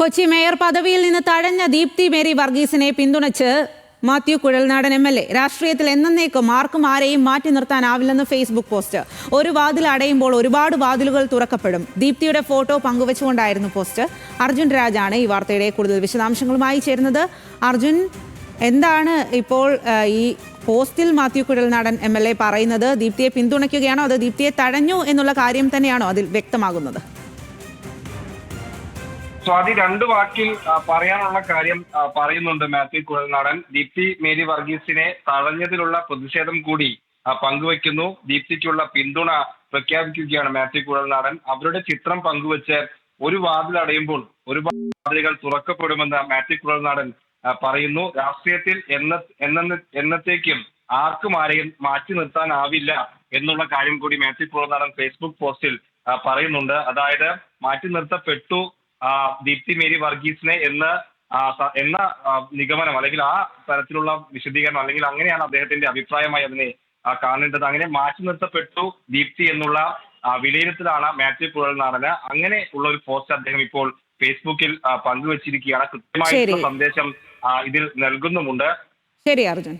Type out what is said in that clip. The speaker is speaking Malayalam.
കൊച്ചി മേയർ പദവിയിൽ നിന്ന് തഴഞ്ഞ ദീപ്തി മേരി വർഗീസിനെ പിന്തുണച്ച് Mathew Kuzhalnadan M L A. രാഷ്ട്രീയത്തിൽ എന്നേക്കും ആർക്കും ആരെയും മാറ്റി നിർത്താനാവില്ലെന്ന് ഫേസ്ബുക്ക് പോസ്റ്റ്. ഒരു വാതിൽ അടയുമ്പോൾ ഒരുപാട് വാതിലുകൾ തുറക്കപ്പെടും. ദീപ്തിയുടെ ഫോട്ടോ പങ്കുവച്ചുകൊണ്ടായിരുന്നു പോസ്റ്റ്. അർജുൻ രാജാണ് ഈ വാർത്തയുടെ കൂടുതൽ വിശദാംശങ്ങളുമായി ചേരുന്നത്. അർജുൻ എന്താണ് ഇപ്പോൾ ഈ പോസ്റ്റിൽ Mathew Kuzhalnadan M L A പറയുന്നത്? ദീപ്തിയെ പിന്തുണയ്ക്കുകയാണോ അതോ ദീപ്തിയെ തഴഞ്ഞു എന്നുള്ള കാര്യം തന്നെയാണോ അതിൽ വ്യക്തമാകുന്നത്? സ്വാതി രണ്ട് വാക്കിൽ പറയാനുള്ള കാര്യം പറയുന്നുണ്ട് മാത്യു കുഴൽനാടൻ. ദീപ്തി മേരി വർഗീസിനെ തഴഞ്ഞതിലുള്ള പ്രതിഷേധം കൂടി പങ്കുവെക്കുന്നു. ദീപ്തിക്കുള്ള പിന്തുണ പ്രഖ്യാപിക്കുകയാണ് മാത്യു കുഴൽനാടൻ. അവരുടെ ചിത്രം പങ്കുവെച്ച് ഒരു വാതിൽ അടയുമ്പോൾ ഒരുപാട് വാതിലുകൾ തുറക്കപ്പെടുമെന്ന് മാത്യു കുഴൽനാടൻ പറയുന്നു. രാഷ്ട്രീയത്തിൽ എന്ന എന്ന എന്നത്തേക്കും ആർക്കും ആരെയും മാറ്റി നിർത്താനാവില്ല എന്നുള്ള കാര്യം കൂടി മാത്യു കുഴൽനാടൻ ഫേസ്ബുക്ക് പോസ്റ്റിൽ പറയുന്നുണ്ട്. അതായത് മാറ്റി നിർത്തപ്പെട്ടു ദീപ്തി മേരി വർഗീസിനെ എന്ന് എന്ന നിഗമനം അല്ലെങ്കിൽ ആ തരത്തിലുള്ള വിശദീകരണം അല്ലെങ്കിൽ അങ്ങനെയാണ് അദ്ദേഹത്തിന്റെ അഭിപ്രായമായി അതിനെ കാണേണ്ടത്. അങ്ങനെ മാറ്റി നിർത്തപ്പെട്ടു ദീപ്തി എന്നുള്ള വിലയിരുത്തലാണ് മാത്യു കുഴൽനാടന് അങ്ങനെ ഉള്ള ഒരു പോസ്റ്റ് അദ്ദേഹം ഇപ്പോൾ ഫേസ്ബുക്കിൽ പങ്കുവച്ചിരിക്കുകയാണ്. കൃത്യമായിട്ടുള്ള സന്ദേശം ഇതിൽ നൽകുന്നുമുണ്ട്. ശരി അർജുൻ.